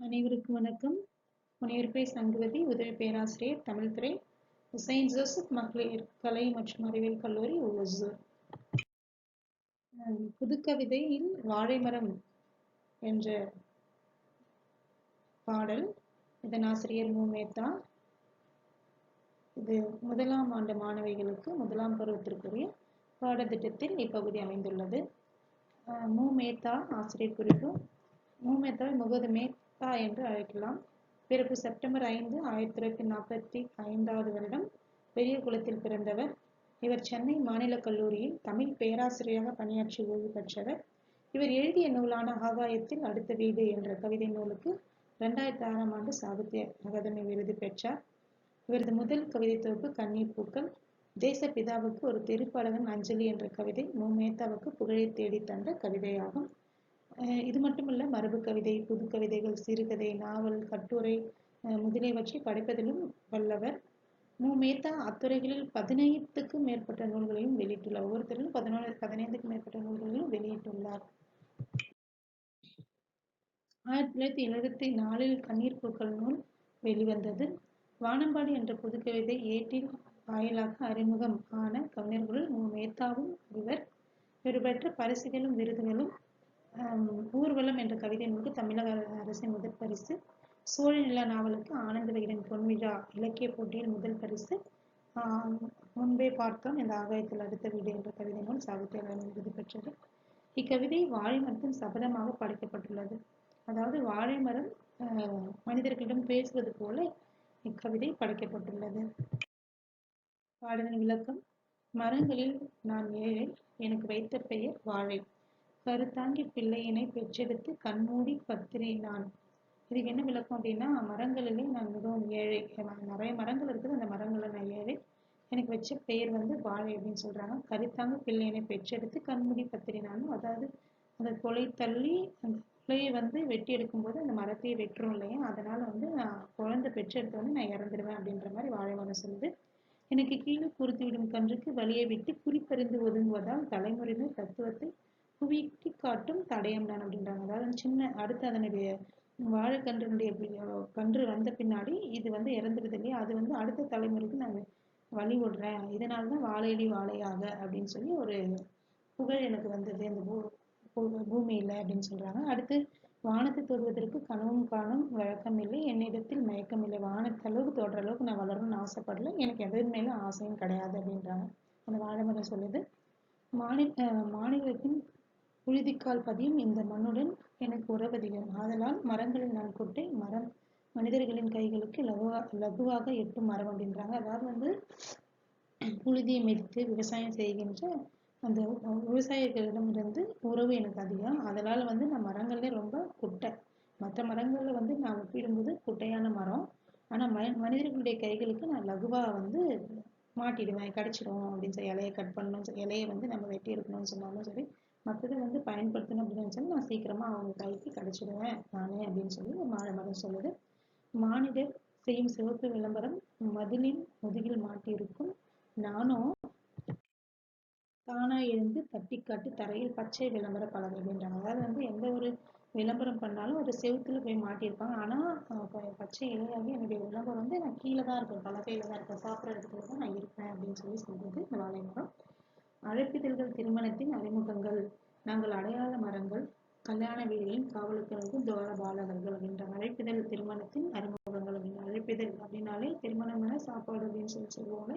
அனைவருக்கும் வணக்கம். முனைவர்பை சங்குவதி உதவி பேராசிரியர் தமிழ்துறை செயின்ட் ஜோசப் மகளிர் கலை மற்றும் அறிவியல் கல்லூரி ஒசூர். புதுக்கவிதையில் வாழைமரம் என்ற பாடல். இதன் ஆசிரியர் மு. மேத்தா. இது முதலாம் ஆண்டு மாணவிகளுக்கு முதலாம் பருவத்திற்குரிய பாடத்திட்டத்தில் இப்பகுதி அமைந்துள்ளது. மு. மேத்தா ஆசிரியர் குறிப்பு. மு. மேத்தா முகது மே மேத்தா என்று அழைக்கலாம். பிறப்பு செப்டம்பர் ஐந்து ஆயிரத்தி தொள்ளாயிரத்தி நாற்பத்தி ஐந்தாவது வருடம். பெரிய குளத்தில் பிறந்தவர். இவர் சென்னை மாநிலக் கல்லூரியில் தமிழ் பேராசிரியராக பணியாற்றி ஓய்வு பெற்றவர். இவர் எழுதிய நூலான ஆகாயத்தில் அடுத்த வீடு என்ற கவிதை நூலுக்கு இரண்டாயிரத்தி ஆறாம் ஆண்டு சாகித்ய அகாதமி விருது பெற்றார். இவரது முதல் கவிதை தொகுப்பு கண்ணீர் பூக்கள். தேசப்பிதாவுக்கு ஒரு தெருப்பாடகன் அஞ்சலி என்ற கவிதை மு. மேத்தாவுக்கு புகழை தேடி தந்த கவிதையாகும். இது மட்டுமல்ல மரபு கவிதை புது கவிதைகள் சிறுகதை நாவல் கட்டுரை அஹ் முதலியவற்றை படைப்பதிலும் வல்லவர். மு. மேத்தா அத்துறைகளில் பதினைந்துக்கும் மேற்பட்ட நூல்களையும் வெளியிட்டுள்ளார். ஒவ்வொருத்தரும் பதினாலு பதினைந்துக்கும் மேற்பட்ட நூல்களையும் வெளியிட்டுள்ளார். ஆயிரத்தி தொள்ளாயிரத்தி எழுபத்தி நாலில் கண்ணீர் பூக்கள் நூல் வெளிவந்தது. வானம்பாடி என்ற புதுக்கவிதை ஏட்டின் வாயிலாக அறிமுகம் ஆன கவிஞர்களுள் மு. மேத்தாவும் ஒருவர் இவர். பெற்ற பரிசுகளும் விருதுகளும் ஊர்வலம் என்ற கவிதை நூலுக்கு தமிழக அரசின் முதல் பரிசு. சோழ நாவலுக்கு ஆனந்த விகடன் பொன்விழா இலக்கிய போட்டியில் முதல் பரிசு. முன்பே பார்த்தோம் இந்த ஆகாயத்தில் அடுத்த வீடு என்ற கவிதை நூல் சாகித்ய விருது பெற்றது. இக்கவிதை வாழை மரத்தின் சபதமாக படைக்கப்பட்டுள்ளது. அதாவது வாழை மரம் மனிதர்களிடம் பேசுவது போல இக்கவிதை படைக்கப்பட்டுள்ளது. பாடலின் விளக்கம் மரங்களில் நான் ஏழை எனக்கு வைத்த பெயர் வாழை. கருத்தாங்கி பிள்ளையினை பெற்றெடுத்து கண்மூடி பத்திரி நான் இதுக்கு என்ன விளக்கம் அப்படின்னா மரங்களிலே நான் மிகவும் ஏழை. நிறைய மரங்கள் இருக்குது அந்த மரங்களில் நான் ஏழை. எனக்கு வச்ச பெயர் வந்து வாழை அப்படின்னு சொல்றாங்க. கருத்தாங்க பிள்ளையினை பெற்றெடுத்து கண்மூடி பத்திரி நான் அதாவது அந்த கொலை தள்ளி அந்த கொலையை வந்து வெட்டி எடுக்கும்போது அந்த மரத்தையே வெட்டுறோம் இல்லையா? அதனால வந்து நான் குழந்தை பெற்றெடுத்த வந்து நான் இறந்துடுவேன் அப்படின்ற மாதிரி வாழை மரம் சொல்லுது. எனக்கு கீழே குறுத்து விடும் கன்றுக்கு வழியை விட்டு குறிப்பறிந்து ஒதுங்குவதால் தலைமுறையினர் தத்துவத்தை குவிட்டி காட்டும் தடயம் நான் அப்படின்றாங்க. அதாவது சின்ன அடுத்து அதனுடைய வாழைக்கன்றுடைய கன்று வந்த பின்னாடி இது வந்து இறந்துடுது இல்லையா? அது வந்து அடுத்த தலைமுறைக்கு நான் வழி விடுறேன் இதனால தான் வாழையடி வாழையாக அப்படின்னு சொல்லி ஒரு புகழ் எனக்கு வந்தது. அந்த பூ பூமியில் அப்படின்னு சொல்கிறாங்க அடுத்து வானத்தை தொடுவதற்கு கனவும் காணும் வழக்கம் இல்லை. என்னிடத்தில் மயக்கம் இல்லை. வானத்தளவுக்கு தொடுற அளவுக்கு நான் வளரணும்னு ஆசைப்படல. எனக்கு எதன் மேலும் ஆசையும் கிடையாது அப்படின்றாங்க. அந்த வாழைமரம் சொல்லுது. மாநில மாநிலத்தின் புழுதிக்கால் பதியும் இந்த மண்ணுடன் எனக்கு உறவதிகம் ஆதலால் மரங்களில் நான்கொட்டை மரம். மனிதர்களின் கைகளுக்கு லகுவா லகுவாக எட்டும் மரம் அப்படின்றாங்க. அதாவது வந்து புழுதியை மிதித்து விவசாயம் செய்கின்ற அந்த விவசாயிகளிடமிருந்து உறவு எனக்கு அதிகம். அதனால வந்து நான் மரங்கள்லேயே ரொம்ப குட்டை. மற்ற மரங்களில் வந்து நான் ஒப்பிடும்போது குட்டையான மரம். ஆனால் ம மனிதர்களுடைய கைகளுக்கு நான் லகுவாக வந்து மாட்டிடுவேன். கடிச்சிடும் அப்படின்னு சொல்லி இலையை கட் பண்ணணும் சொல்லி இலையை வந்து நம்ம வெட்டி எடுக்கணும்னு சொன்னாலும் சரி மற்றது வந்து பயன்படுத்தணும் அப்படின்னு சொல்லி நான் சீக்கிரமாக அவங்க கைக்கு கிடச்சிடுவேன் நானே அப்படின்னு சொல்லி மாழை மரம் சொல்லுது. மானிடர் செய்யும் சிவப்பு விளம்பரம் மதிலின் முதுகில் மாட்டியிருக்கும். நானும் தானா எழுந்து தட்டி காட்டி தரையில் பச்சை விளம்பர பலகை அப்படின்றாங்க அதாவது வந்து எந்த ஒரு விளம்பரம் பண்ணாலும் ஒரு செவுத்துல போய் மாட்டியிருப்பாங்க. ஆனா பச்சை இலையாகவே என்னுடைய விளம்பரம் வந்து நான் கீழே தான் இருப்பேன் பலகையில தான் இருப்பேன் சாப்பிட்ற இடத்துல தான் நான் இருப்பேன் அப்படின்னு சொல்லி சொல்றது இந்த வாழை மரம் அழைப்பிதழ்கள் திருமணத்தின் அறிமுகங்கள் நாங்கள் அடையாள மரங்கள் கல்யாண வீடுகளின் காவலுக்கு தோர பாலகர்கள் அப்படின்ற அழைப்பிதழ் திருமணத்தின் அறிமுகங்கள் அப்படின்னு அழைப்பிதழ் அப்படின்னாலே திருமணமான சாப்பாடு அப்படின்னு சொல்லி சொல்லுவாங்க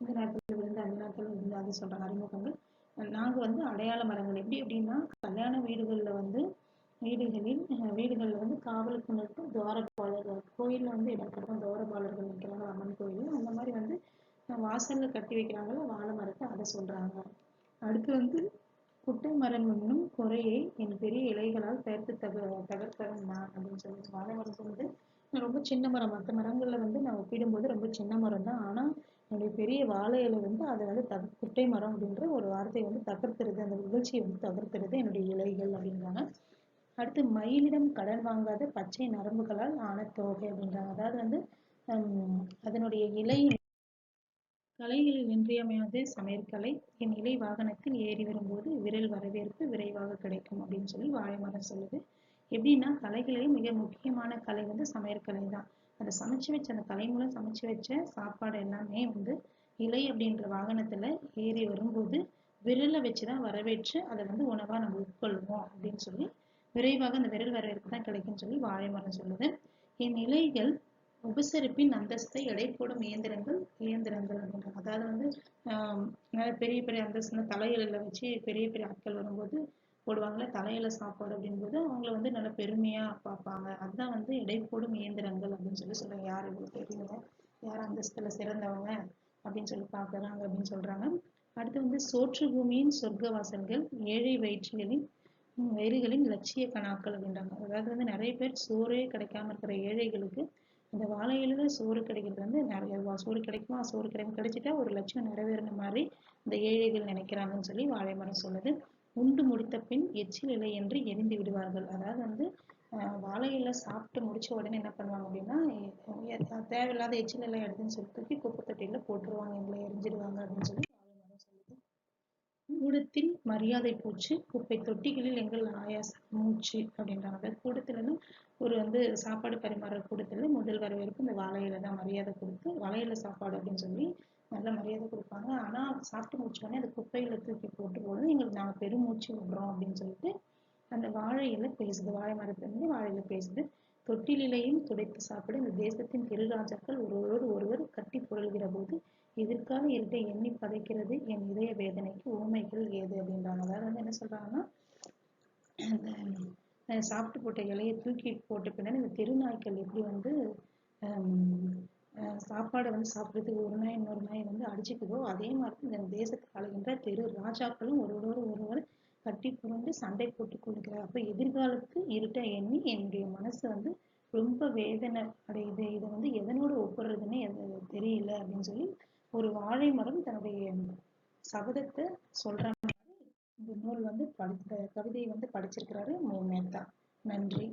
இந்த நாட்டில் இருந்து அந்த நாட்டில் இருந்து அது சொல்ற அறிமுகங்கள். நாங்கள் வந்து அடையாள மரங்கள் எப்படி அப்படின்னா கல்யாண வீடுகளில் வந்து வீடுகளில் வீடுகளில் வந்து காவலுக்கு நிற்கும் துவாரபாலர்கள் கோயிலில் வந்து இடப்படும் துவாரபாலர்கள் நிற்கிறாங்க அம்மன் கோயில் அந்த மாதிரி வந்து வாசல்ல கட்டி வைக்கிறாங்களோ வாழை மரத்தை அதை சொல்றாங்க. அடுத்து வந்து குட்டை மரம் என்னும் குறையை என் பெரிய இலைகளால் பெயர்த்து தக தகர்த்தவன் அப்படின்னு சொல்லி வாழை மரம் வந்து ரொம்ப சின்ன மரம். மற்ற மரங்கள்ல வந்து நான் ஒப்பிடும்போது ரொம்ப சின்ன மரம் தான். ஆனா என்னுடைய பெரிய வாழை இலை வந்து அதை வந்து தக குட்டை மரம் அப்படின்ற ஒரு வார்த்தையை வந்து தகர்த்துறது அந்த நிகழ்ச்சியை வந்து தகர்த்துறது என்னுடைய இலைகள் அப்படின்றாங்க. அடுத்து மயிலிடம் கடன் வாங்காத பச்சை நரம்புகளால் ஆன தோகை அப்படின்றாங்க. அதாவது வந்து அதனுடைய இலை கலைகளில் இன்றியமையாத சமையற்கலை என் இலை வாகனத்தில் ஏறி வரும்போது விரல் வரவேற்பு விரைவாக கிடைக்கும் அப்படின்னு சொல்லி வாழைமரம் சொல்லுது. எப்படின்னா கலைகளிலே மிக முக்கியமான கலை வந்து சமையற்கலை தான். அதை சமைச்சு வச்ச அந்த கலை மூலம் சமைச்சு வச்ச சாப்பாடு எல்லாமே வந்து இலை அப்படின்ற வாகனத்துல ஏறி வரும்போது விரலை வச்சுதான் வரவேற்று அதை வந்து உணவா நம்ம உட்கொள்வோம் அப்படின்னு சொல்லி விரைவாக அந்த விரல் வரவேற்பு தான் கிடைக்கும்னு சொல்லி வாழை மரம் சொல்லுது. என் இலைகள் உபசரிப்பின் அந்தஸ்தை எடை போடும் இயந்திரங்கள் இயந்திரங்கள் அப்படின்றாங்க அதாவது வந்து பெரிய பெரிய அந்தஸ்து தலையில வச்சு பெரிய பெரிய ஆட்கள் வரும்போது போடுவாங்களே தலையில சாப்பாடு அப்படிங்கும்போது அவங்கள வந்து நல்ல பெருமையா பார்ப்பாங்க. அதுதான் வந்து எடை போடும் இயந்திரங்கள் அப்படின்னு சொல்லி சொல்றாங்க. யார் இவ்வளவு பெரியவங்க? யார் அந்தஸ்துல சிறந்தவங்க? அப்படின்னு சொல்லி பார்க்குறாங்க அப்படின்னு சொல்றாங்க. அடுத்து வந்து சோற்று பூமியின் சொர்க்க வாசல்கள் ஏழை வயிற்றுகளின் வயிறுகளின் லட்சிய கணாக்கள் அப்படின்றாங்க. அதாவது வந்து நிறைய பேர் சோறே கிடைக்காம இருக்கிற ஏழைகளுக்கு இந்த வாழை இலையில சோறு கிடைக்கிறது வந்து நிறைய சோறு கிடைக்குமா? சோறு கிடைக்கும். கிடைச்சிட்டா ஒரு லட்சம் நிறைவேறின மாதிரி இந்த ஏழைகள் நினைக்கிறாங்கன்னு சொல்லி வாழை மரம் சொல்லுது. உண்டு முடித்த பின் எச்சில் இலை என்று எரிந்து விடுவார்கள். அதாவது வந்து வாழை இலை சாப்பிட்டு முடிச்ச உடனே என்ன பண்ணுவாங்க அப்படின்னா தேவையில்லாத எச்சில் இலை எடுத்துன்னு சொல்லி தூக்கி குப்பை தொட்டியில போட்டுருவாங்க. எங்களை எரிஞ்சிடுவாங்க அப்படின்னு சொல்லி கூடத்தில் மரியாதை பூச்சு குப்பை தொட்டிகளில் எங்கள் ஆயாச மூச்சு அப்படின்றாங்க. அதாவது கூடத்துலன்னு ஒரு வந்து சாப்பாடு பரிமாறுற கூடத்துல முதல் வரவேற்பு இந்த வாழை இலை தான் மரியாதை கொடுத்து வாழை சாப்பாடு அப்படின்னு சொல்லி நல்ல மரியாதை கொடுப்பாங்க. ஆனா சாப்பிட்டு முடிச்சோடனே அந்த குப்பையில தூக்கி போட்டு போது எங்களுக்கு நாங்க பெருமூச்சு விடுறோம் அப்படின்னு சொல்லிட்டு அந்த வாழை இலை பேசுது. வாழை மரத்துலேருந்து வாழை இலை பேசுது. தொட்டிலையும் துடைத்து சாப்பிட இந்த தேசத்தின் பெருராஜாக்கள் ஒருவரோடு ஒருவர் கட்டி புரள்கிற போது எதிர்கால இருட்டை எண்ணி பதைக்கிறது என் இதய வேதனைக்கு உவமைகள் ஏது அப்படின்றாங்க. அதாவது வந்து என்ன சொல்றாங்கன்னா அந்த சாப்பிட்டு போட்ட இலையை தூக்கி போட்ட பின்னாடி இந்த தெருநாய்க்கள் எப்படி வந்து சாப்பாடை வந்து சாப்பிட்றதுக்கு ஒரு நாய் இன்னொரு நாய் வந்து அடிச்சுக்குதோ அதே மாதிரி இந்த தேசத்துக்கு ஆளுகின்ற தெரு ராஜாக்களும் ஒருவரோடு ஒருவர் கட்டி புரண்டு சண்டை போட்டுக் கொள்கிறார் அப்போ எதிர்காலத்து இருட்டை எண்ணி என்னுடைய மனசு வந்து ரொம்ப வேதனை அடையுது. இதை வந்து எதனோடு ஒப்புறதுன்னு தெரியல அப்படின்னு சொல்லி ஒரு வாழை மரம் தன்னுடைய சபதத்தை சொல்ற மாதிரி இந்த நூல் வந்து படி கவிதையை வந்து படிச்சிருக்கிறாரு மேத்தா. நன்றி.